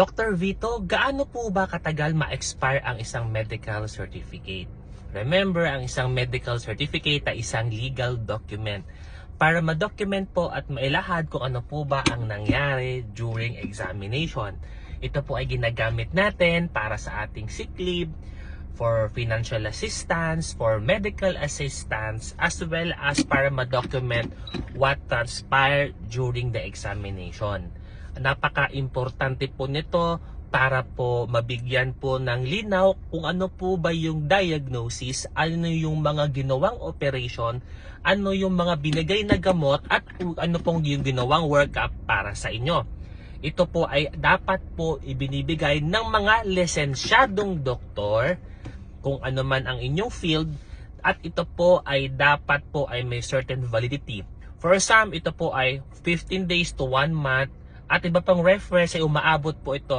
Dr. Vito, gaano po ba katagal ma-expire ang isang medical certificate? Remember, ang isang medical certificate ay isang legal document para ma-document po at mailahad kung ano po ba ang nangyari during examination. Ito po ay ginagamit natin para sa ating sick leave, for financial assistance, for medical assistance, as well as para ma-document what transpired during the examination. Napaka-importante po nito para po mabigyan po ng linaw kung ano po ba yung diagnosis, ano yung mga ginawang operation, ano yung mga binigay na gamot at ano pong yung ginawang workup para sa inyo. Ito po ay dapat po ibinibigay ng mga lisensyadong doktor kung ano man ang inyong field at ito po ay dapat po ay may certain validity. For some, ito po ay 15 days to 1 month at iba pang reference ay umaabot po ito